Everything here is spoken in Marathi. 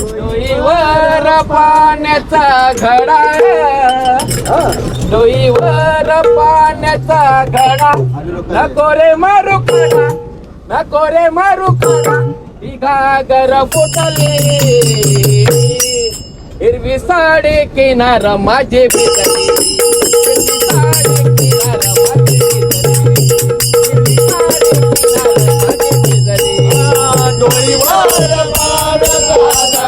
डोईवर पाण्याचा घडा. डोईवर पाण्याचा घडा. नको रे मारू काढा. नको रे मारू काढा. ही घागर फुटली. हिरवी साडे किनारा माझे भेटली डोईवर पाण्याचा